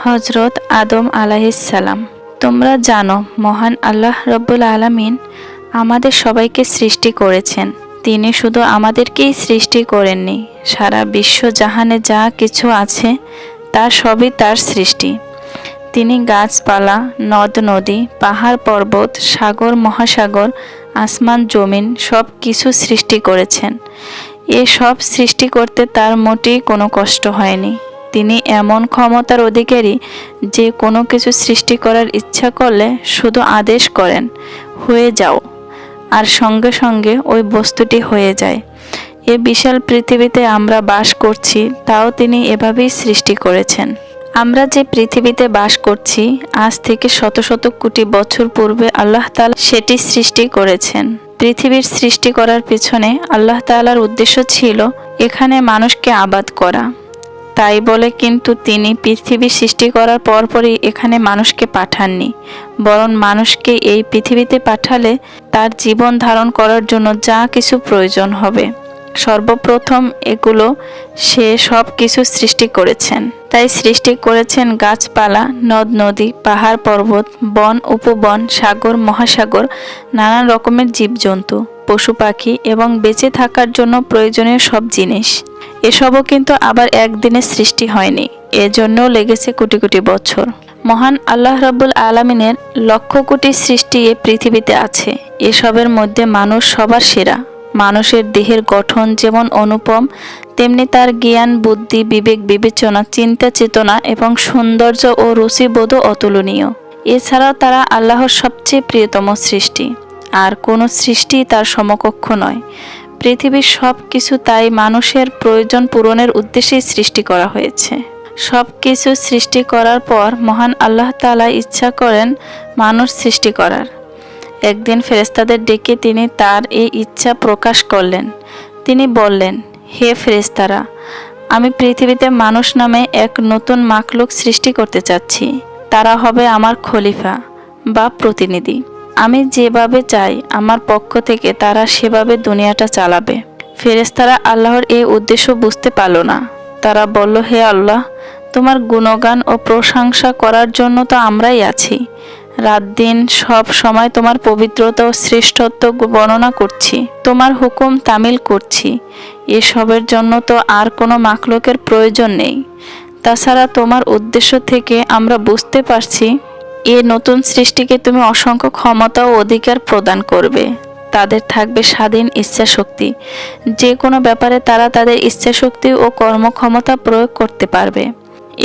হজরত আদম আলাহিসাল্লাম তোমরা জানো, মহান আল্লাহ রব্বুল আলামিন আমাদের সবাইকে সৃষ্টি করেছেন। তিনি শুধু আমাদেরকেই সৃষ্টি করেননি, সারা বিশ্ব জাহানে যা কিছু আছে, তা সবই তার সৃষ্টি। তিনি গাছপালা, নদ নদী, পাহাড় পর্বত, সাগর, মহাসাগর, আসমান, জমিন সব কিছু সৃষ্টি করেছেন। এ সব সৃষ্টি করতে তার মোটেই কোনো কষ্ট হয়নি। তিনি এমন ক্ষমতার অধিকারী যে কোনো কিছু সৃষ্টি করার ইচ্ছা করলে শুধু আদেশ করেন, হয়ে যাও। আর সঙ্গে সঙ্গে ওই বস্তুটি হয়ে যায়। এ বিশাল পৃথিবীতে আমরা বাস করছি, তাও তিনি এভাবেই সৃষ্টি করেছেন। আমরা যে পৃথিবীতে বাস করছি, আজ থেকে শত শত কোটি বছর পূর্বে আল্লাহ তাআলা সেটি সৃষ্টি করেছেন। পৃথিবীর সৃষ্টি করার পিছনে আল্লাহ তাআলার উদ্দেশ্য ছিল এখানে মানুষকে আবাদ করা। তাই বলে কিন্তু তিনি পৃথিবী সৃষ্টি করার পরপরই এখানে মানুষকে পাঠাননি। বরং মানুষকে এই পৃথিবীতে পাঠালে তার জীবন ধারণ করার জন্য যা কিছু প্রয়োজন হবে। সর্বপ্রথম এগুলো সে সব কিছু সৃষ্টি করেছেন। তাই সৃষ্টি করেছেন গাছপালা, নদ, নদী, পাহাড়, পর্বত, বন, উপবন, সাগর, মহাসাগর, নানান রকমের জীবজন্তু, পশু পাখি এবং বেঁচে থাকার জন্য প্রয়োজনীয় সব জিনিস। এসবও কিন্তু আবার একদিনে সৃষ্টি হয়নি। এজন্যও লেগেছে কোটি কোটি বছর। মহান আল্লাহ রাব্বুল আলমিনের লক্ষ কোটি সৃষ্টি এ পৃথিবীতে আছে। এসবের মধ্যে মানুষ সবার সেরা। মানুষের দেহের গঠন যেমন অনুপম, তেমনি তার জ্ঞান, বুদ্ধি, বিবেক, বিবেচনা, চিন্তা, চেতনা এবং সৌন্দর্য ও রুচিবোধও অতুলনীয়। এছাড়াও তারা আল্লাহর সবচেয়ে প্রিয়তম সৃষ্টি। আর কোনো সৃষ্টি তার সমকক্ষ নয়। পৃথিবীর সব কিছু তাই মানুষের প্রয়োজন পূরণের উদ্দেশ্যেই সৃষ্টি করা হয়েছে। সব কিছু সৃষ্টি করার পর মহান আল্লাহ তাআলা ইচ্ছা করেন মানুষ সৃষ্টি করার। একদিন ফেরেস্তাদের ডেকে তিনি তার এই ইচ্ছা প্রকাশ করলেন। তিনি বললেন, হে ফেরেস্তারা আমি পৃথিবীতে মানুষ নামে এক নতুন মাকলুক সৃষ্টি করতে চাচ্ছি। তারা হবে আমার খলিফা বা প্রতিনিধি। আমি যেভাবে চাই, আমার পক্ষ থেকে তারা সেভাবে দুনিয়াটা চালাবে। ফেরেস্তারা আল্লাহর এই উদ্দেশ্য বুঝতে পারল না। তারা বলল, হে আল্লাহ, তোমার গুণগান ও প্রশংসা করার জন্য তো আমরাই আছি। রাত দিন সব সময় তোমার পবিত্রতা ও শ্রেষ্ঠত্ব বর্ণনা করছি, তোমার হুকুম তামিল করছি। এসবের জন্য তো আর কোনো মাকলুকের প্রয়োজন নেই। তাছাড়া তোমার উদ্দেশ্য থেকে আমরা বুঝতে পারছি এ নতুন সৃষ্টিকে তুমি অসংখ্য ক্ষমতা ও অধিকার প্রদান করবে। তাদের থাকবে স্বাধীন ইচ্ছা শক্তি যে কোনো ব্যাপারে তারা তাদের ইচ্ছা শক্তি ও কর্মক্ষমতা প্রয়োগ করতে পারবে।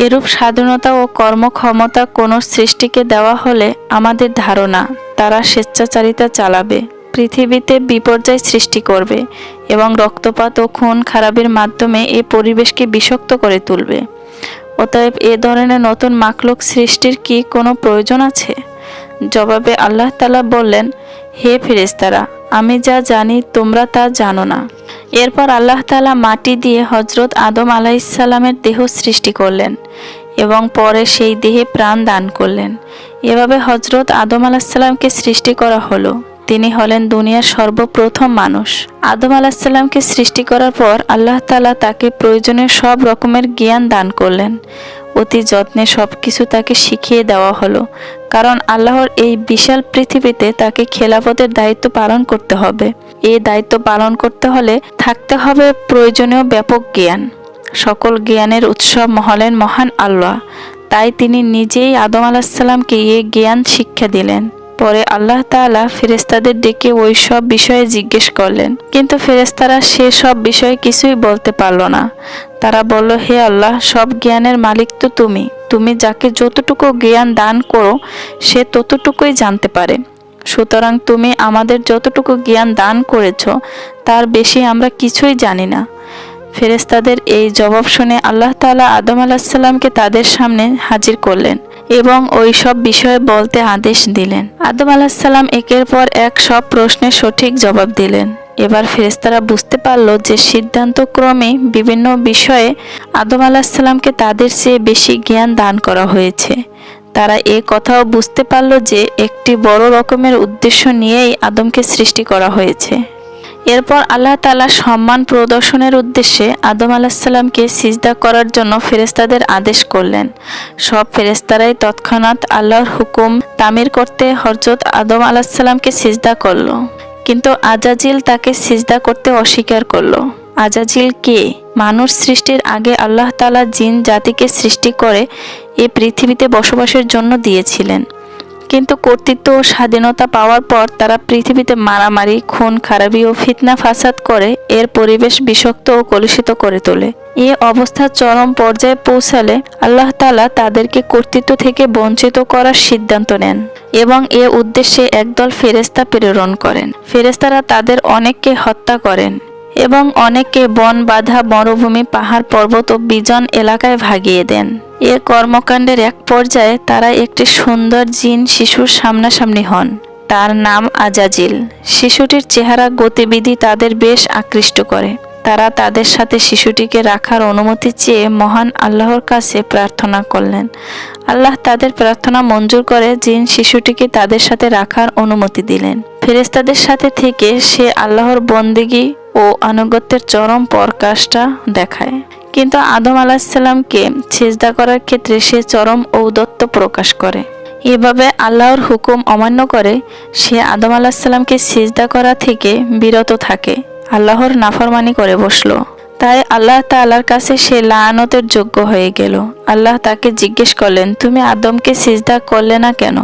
এরূপ স্বাধীনতা ও কর্মক্ষমতা কোনো সৃষ্টিকে দেওয়া হলে আমাদের ধারণা, তারা স্বেচ্ছাচারিতা চালাবে, পৃথিবীতে বিপর্যয় সৃষ্টি করবে এবং রক্তপাত ও খুন খারাপের মাধ্যমে এই পরিবেশকে বিষাক্ত করে তুলবে। অতএব এ ধরনের নতুন মাকলুক সৃষ্টির কি কোনো প্রয়োজন আছে? জবাবে আল্লাহ তালা বললেন, হে ফিরেস্তারা আমি যা জানি তোমরা তা জানো না। এরপর আল্লাহ তালা মাটি দিয়ে হজরত আদম আলাইসাল্লামের দেহ সৃষ্টি করলেন এবং পরে সেই দেহে প্রাণ দান করলেন। এভাবে হজরত আদম আলাহিসাল্লামকে সৃষ্টি করা হলো। তিনি হলেন দুনিয়ার সর্বপ্রথম মানুষ। আদম আলাহিসাল্লামকে সৃষ্টি করার পর আল্লাহ তালা তাকে প্রয়োজনীয় সব রকমের জ্ঞান দান করলেন। অতি যত্নে সব কিছু তাকে শিখিয়ে দেওয়া হলো। কারণ আল্লাহর এই বিশাল পৃথিবীতে তাকে খেলাফতের দায়িত্ব পালন করতে হবে। এই দায়িত্ব পালন করতে হলে থাকতে হবে প্রয়োজনীয় ব্যাপক জ্ঞান। সকল জ্ঞানের উৎসব মহলেন মহান আল্লাহ। তাই তিনি নিজেই আদম আলাহিসাল্লামকে এই জ্ঞান শিক্ষা দিলেন। পরে আল্লাহ তাআলা ফেরেস্তাদের ডেকে ওই সব বিষয়ে জিজ্ঞেস করলেন। কিন্তু ফেরেস্তারা সে সব বিষয়ে কিছুই বলতে পারল না। তারা বলল, হে আল্লাহ, সব জ্ঞানের মালিক তো তুমি। তুমি যাকে যতটুকু জ্ঞান দান করো, সে ততটুকুই জানতে পারে। সুতরাং তুমি আমাদের যতটুকু জ্ঞান দান করেছ, তার বেশি আমরা কিছুই জানি না। ফেরেস্তাদের এই জবাব শুনে আল্লাহ তাআলা আদম আলাহিসাল্লামকে তাদের সামনে হাজির করলেন। এবং ওই সব বিষয়ে বলতে আদেশ দিলেন। আদম আলাহিসাল্লাম একের পর এক সব প্রশ্নের সঠিক জবাব দিলেন। এবার ফেরেস্তারা বুঝতে পারল যে সিদ্ধান্তক্রমে বিভিন্ন বিষয়ে আদম আলাহিসাল্লামকে তাদের চেয়ে বেশি জ্ঞান দান করা হয়েছে। তারা এ কথাও বুঝতে পারল যে একটি বড় রকমের উদ্দেশ্য নিয়েই আদমকে সৃষ্টি করা হয়েছে। এরপর আল্লাহ তাআলা সম্মান প্রদর্শনের উদ্দেশ্যে আদম আলাহিসাল্লামকে সিজদা করার জন্য ফেরেস্তাদের আদেশ করলেন। সব ফেরেস্তারাই তৎক্ষণাৎ আল্লাহর হুকুম তামির করতে হরজত আদম আলাহিসাল্লামকে সিজদা করল। কিন্তু আজাজিল তাকে সিজদা করতে অস্বীকার করল। আজাজিল কে? মানুষ সৃষ্টির আগে আল্লাহ তালা জিন জাতিকে সৃষ্টি করে এ পৃথিবীতে বসবাসের জন্য দিয়েছিলেন। কিন্তু কর্তৃত্ব ও স্বাধীনতা পাওয়ার পর তারা পৃথিবীতে মারামারি, খুন, খারাপি ও ফিতনা ফাসাদ করে এর পরিবেশ বিষাক্ত ও কলুষিত করে তোলে। এ অবস্থা চরম পর্যায়ে পৌঁছালে আল্লাহ তালা তাদেরকে কর্তৃত্ব থেকে বঞ্চিত করার সিদ্ধান্ত নেন এবং এ উদ্দেশ্যে একদল ফেরেস্তা প্রেরণ করেন। ফেরেস্তারা তাদের অনেককে হত্যা করেন। এবং অনেককে বন বাধা মরুভূমি পাহাড় পর্বত ও বিজন এলাকায় ভাগিয়ে দেন। এ কর্মকাণ্ডের এক পর্যায়ে তারা একটি সুন্দর জিন শিশুর সামনাসামনি হন। তার নাম আজাজিল। শিশুটির চেহারা গতিবিধি তাদের বেশ আকৃষ্ট করে। তারা তাদের সাথে শিশুটিকে রাখার অনুমতি চেয়ে মহান আল্লাহর কাছে প্রার্থনা করলেন। আল্লাহ তাদের প্রার্থনা মঞ্জুর করে জিন শিশুটিকে তাদের সাথে রাখার অনুমতি দিলেন। ফেরেস্তাদের সাথে থেকে সে আল্লাহর বন্দেগী ও আনুগত্যের চরম প্রকাশটা দেখায়। কিন্তু আদম আলাহিসাল্লামকে ছেজদা করার ক্ষেত্রে সে চরম ঔদত্ত প্রকাশ করে। এভাবে আল্লাহর হুকুম অমান্য করে সে আদম আলাহিসাল্লামকে সিজদা করা থেকে বিরত থাকে, আল্লাহর নাফরমানি করে বসল। তাই আল্লাহ তাআলার কাছে সে লায়ানতের যোগ্য হয়ে গেল। আল্লাহ তাকে জিজ্ঞেস করলেন, তুমি আদমকে সিজদা করলে না কেন?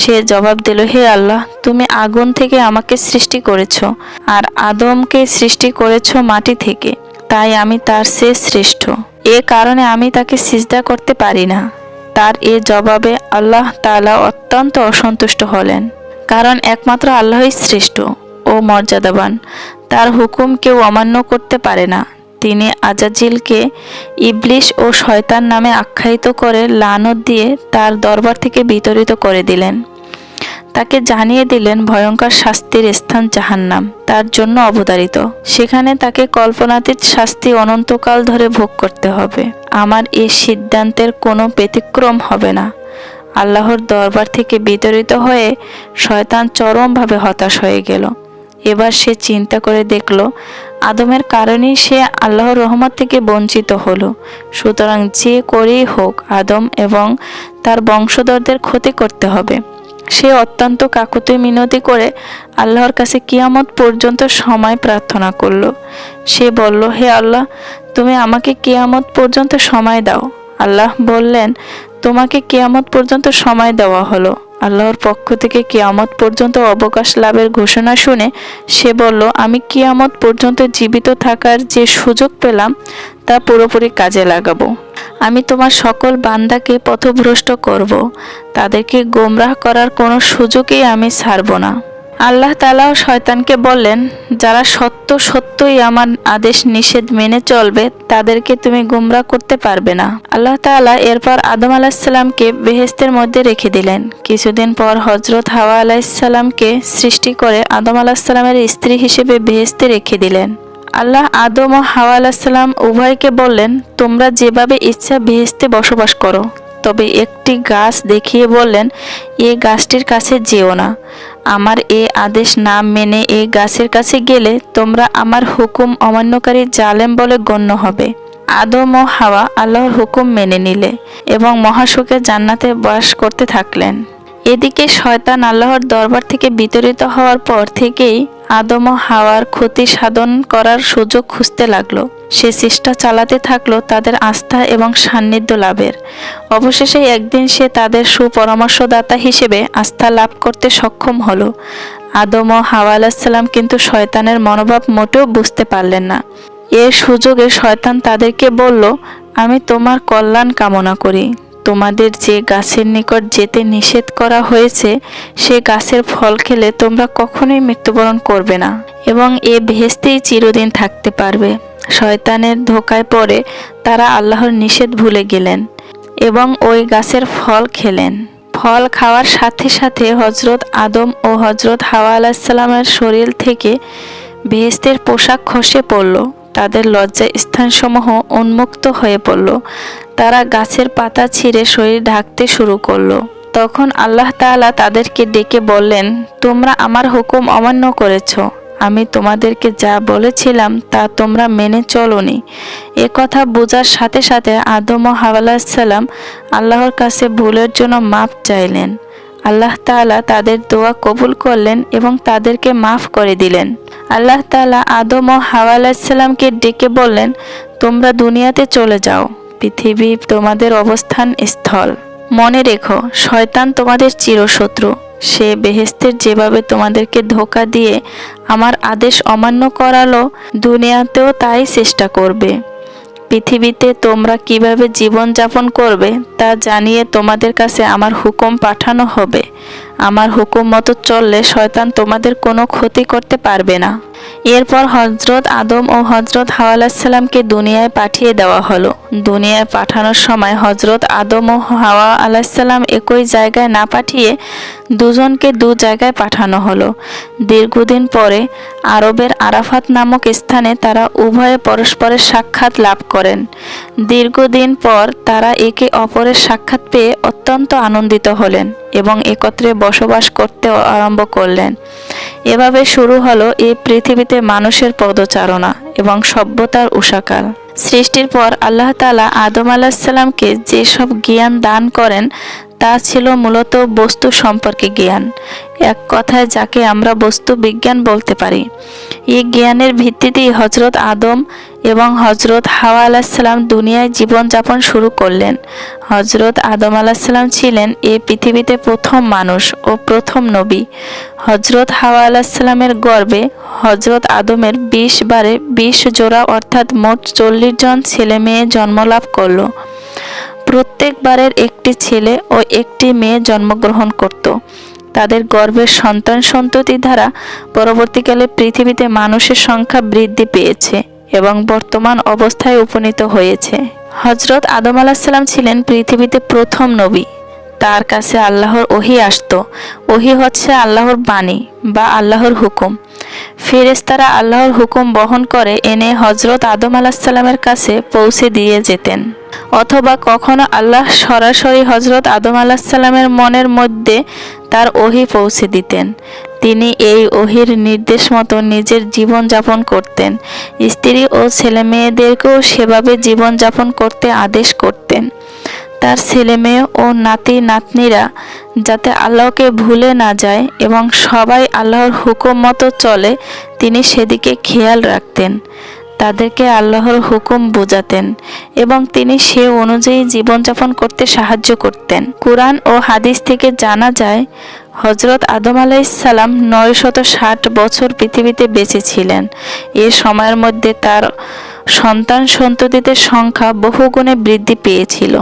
সে জবাব দিল, হে আল্লাহ, তুমি আগুন থেকে আমাকে সৃষ্টি করেছ আর আদমকে সৃষ্টি করেছ মাটি থেকে। তাই আমি তার সে শ্রেষ্ঠ। এ কারণে আমি তাকে সিজদা করতে পারি না। তার এ জবাবে আল্লাহ তাআলা অত্যন্ত অসন্তুষ্ট হলেন, কারণ একমাত্র আল্লাহই শ্রেষ্ঠ ও মর্যাদাবান। তার হুকুম কেউ অমান্য করতে পারে না। তিনি আজাজিলকে ইবলিশ ও শয়তান নামে আখ্যায়িত করে লানত দিয়ে তার দরবার থেকে বিতরিত করে দিলেন। তাকে জানিয়ে দিলেন, ভয়ঙ্কর শাস্তির স্থান জাহান্নাম, তার জন্য অবতারিত। সেখানে তাকে কল্পনাতীত শাস্তি অনন্তকাল ধরে ভোগ করতে হবে। আমার এই সিদ্ধান্তের কোনো ব্যতিক্রম হবে না। আল্লাহর দরবার থেকে বিতরিত হয়ে শয়তান চরমভাবে হতাশ হয়ে গেল। এবার সে চিন্তা করে দেখল আদমের কারণেই সে আল্লাহর রহমত থেকে বঞ্চিত হলো। সুতরাং যে করেই হোক আদম এবং তার বংশধরদের ক্ষতি করতে হবে। সে অত্যন্ত কাকুতি মিনতি করে আল্লাহর কাছে কিয়ামত পর্যন্ত সময় প্রার্থনা করল। সে বলল, হে আল্লাহ, তুমি আমাকে কিয়ামত পর্যন্ত সময় দাও। আল্লাহ বললেন, তোমাকে কিয়ামত পর্যন্ত সময় দেওয়া হলো। আল্লাহর পক্ষ থেকে কিয়ামত পর্যন্ত অবকাশ লাভের ঘোষণা শুনে সে বলল, আমি কিয়ামত পর্যন্ত জীবিত থাকার যে সুযোগ পেলাম, তা পুরোপুরি কাজে লাগাবো আমি তোমার সকল বান্দাকে পথভ্রষ্ট করব। তাদেরকে গোমরাহ করার কোনো সুযোগই আমি ছাড়ব না আল্লাহ তালাও শয়তানকে বললেন, যারা সত্য সত্যই আমার আদেশ নিষেধ মেনে চলবে, তাদেরকে তুমি গুমরা করতে পারবে না। আল্লাহ তাআলা এরপর আদম আলাহিসাল্লামকে বেহেস্তের মধ্যে রেখে দিলেন। কিছুদিন পর হজরত হাওয়া আলাহিসাল্লামকে সৃষ্টি করে আদম আলাহিসাল্লামের স্ত্রী হিসেবে বেহেস্তে রেখে দিলেন। আল্লাহ আদম ও হাওয়া আলাহিসাল্লাম উভয়কে বললেন, তোমরা যেভাবে ইচ্ছা বেহেস্তে বসবাস করো তবে একটি গাছ দেখিয়ে বললেন, এ গাছটির কাছে যেও না। আমার এ আদেশ না মেনে এ গাছের কাছে গেলে তোমরা আমার হুকুম অমান্যকারী জালেম বলে গণ্য হবে। আদম ও হাওয়া আল্লাহর হুকুম মেনে নিলে এবং মহাসুখে জান্নাতে বাস করতে থাকলেন। এদিকে শয়তান আল্লাহর দরবার থেকে বিতরিত হওয়ার পর থেকেই আদম ও হাওয়ার ক্ষতি সাধন করার সুযোগ খুঁজতে লাগল। সে চেষ্টা চালাতে থাকল তাদের আস্থা এবং সান্নিধ্য লাভের। অবশেষে একদিন সে তাদের সুপরামর্শদাতা হিসেবে আস্থা লাভ করতে সক্ষম হলো। আদম ও হাওয়া আলাহিসাল্লাম কিন্তু শয়তানের মনোভাব মোটেও বুঝতে পারলেন না। এর সুযোগে শয়তান তাদেরকে বলল, আমি তোমার কল্যাণ কামনা করি। তোমাদের যে গাছের নিকট যেতে নিষেধ করা হয়েছে, সে গাছের ফল খেলে তোমরা কখনোই মৃত্যুবরণ করবে না এবং এ ভেস্তেই চিরদিন থাকতে পারবে। শয়তানের ধোকায় পড়ে তারা আল্লাহর নিষেধ ভুলে গেলেন এবং ওই গাছের ফল খেলেন। ফল খাওয়ার সাথে সাথে হজরত আদম ও হজরত হাওয়া আলাহিসাল্লামের শরীর থেকে বেহেস্তের পোশাক খসে পড়ল। তাদের লজ্জা স্থানসমূহ উন্মুক্ত হয়ে পড়ল। তারা গাছের পাতা ছিঁড়ে শরীর ঢাকতে শুরু করল। তখন আল্লাহ তাআলা তাদেরকে ডেকে বললেন, তোমরা আমার হুকুম অমান্য করেছ। আমি তোমাদেরকে যা বলেছিলাম তা তোমরা মেনে চলোনি। এ কথা বোঝার সাথে সাথে আদম ও হাওয়ালাসাল্লাম আল্লাহর কাছে ভুলের জন্য মাপ চাইলেন। আল্লাহ তাআলা তাদের দোয়া কবুল করলেন এবং তাদেরকে মাফ করে দিলেন। আল্লাহ তাআলা আদম ও হাওয়া আলাহিসাল্লামকে ডেকে বললেন, তোমরা দুনিয়াতে চলে যাও। পৃথিবী তোমাদের অবস্থান স্থল মনে রেখো, শয়তান তোমাদের চিরশত্রু। সে বেহেস্তের যেভাবে তোমাদেরকে ধোকা দিয়ে আমার আদেশ অমান্য করালো, দুনিয়াতেও তাই চেষ্টা করবে। পৃথিবীতে তোমরা কীভাবে জীবন যাপন করবে, তা জানিয়ে তোমাদের কাছে আমার হুকুম পাঠানো হবে। আমার হুকুম মতো চললে শয়তান তোমাদের কোনো ক্ষতি করতে পারবে না। এরপর হজরত আদম ও হজরত হাওয়া আলাহিসাল্লামকে দুনিয়ায় পাঠিয়ে দেওয়া হলো। দুনিয়ায় পাঠানোর সময় হজরত আদম ও হাওয়া আলাহিসাল্লাম একই জায়গায় না পাঠিয়ে দুজনকে দু জায়গায় পাঠানো হলো। দীর্ঘদিন পরে আরবের আরাফাত নামক স্থানে তারা উভয়ে পরস্পরের সাক্ষাৎ লাভ করেন। দীর্ঘদিন পর তারা একে অপরের সাক্ষাৎ পেয়ে অত্যন্ত আনন্দিত হলেন এবং একত্রে বসবাস করতে আরম্ভ করলেন। এভাবে শুরু হলো এই পৃথিবীতে মানুষের পদচারণা এবং সভ্যতার উষাকাল। সৃষ্টির পর আল্লাহ তালা আদম আলাহিসাল্লামকে যেসব জ্ঞান দান করেন তা ছিল মূলত বস্তু সম্পর্কে জ্ঞান। এক কথায় যাকে আমরা বস্তু বিজ্ঞান বলতে পারি। এই জ্ঞানের ভিত্তিতেই হজরত আদম এবং হজরত হাওয়া আলাহিসাল্লাম দুনিয়ায় জীবনযাপন শুরু করলেন। হজরত আদম আলাহিসাল্লাম ছিলেন এই পৃথিবীতে প্রথম মানুষ ও প্রথম নবী। হজরত হাওয়া আলাহিসাল্লামের গর্বে হজরত আদমের বিশ বারে বিশ জোড়া অর্থাৎ মোট চল্লিশ জন ছেলে মেয়ে জন্মলাভ করল। প্রত্যেকবারের একটি ছেলে ও একটি মেয়ে জন্মগ্রহণ করত। তাদের গর্ভের সন্তান সন্ততি দ্বারা পরবর্তীকালে পৃথিবীতে মানুষের সংখ্যা বৃদ্ধি পেয়েছে এবং বর্তমান অবস্থায় উপনীত হয়েছে। হজরত আদম আলাহিসাল্লাম ছিলেন পৃথিবীতে প্রথম নবী। তার কাছে আল্লাহর ওহি আসতো। ওহি হচ্ছে আল্লাহর বাণী বা আল্লাহর হুকুম। ফেরেস্তারা আল্লাহর হুকুম বহন করে এনে হজরত আদম আলাহিসাল্লামের কাছে পৌঁছে দিয়ে যেতেন। অথবা কখনো আল্লাহ সরাসরি হজরত আদম আলাহিসাল্লামের মনের মধ্যে তার ওহি পৌঁছে দিতেন। তিনি এই ওহির নির্দেশ মতো নিজের জীবন যাপন করতেন। স্ত্রী ও ছেলে মেয়েদেরকেও সেভাবে জীবন যাপন করতে আদেশ করতেন। তার ছেলে মেয়ে ও নাতি নাতনিরা যাতে আল্লাহকে ভুলে না যায় এবং সবাই আল্লাহর হুকুম মতো চলে, তিনি সেদিকে খেয়াল রাখতেন, তাদেরকে আল্লাহর হুকুম বোঝাতেন এবং তিনি সে অনুযায়ী জীবনযাপন করতে সাহায্য করতেন। কোরআন ও হাদিস থেকে জানা যায় হজরত আদম আলাইসাল্লাম নয় শত ষাট বছর পৃথিবীতে বেঁচে ছিলেন। এ সময়ের মধ্যে তার সন্তান সন্ততিদের সংখ্যা বহুগুণে বৃদ্ধি পেয়েছিল।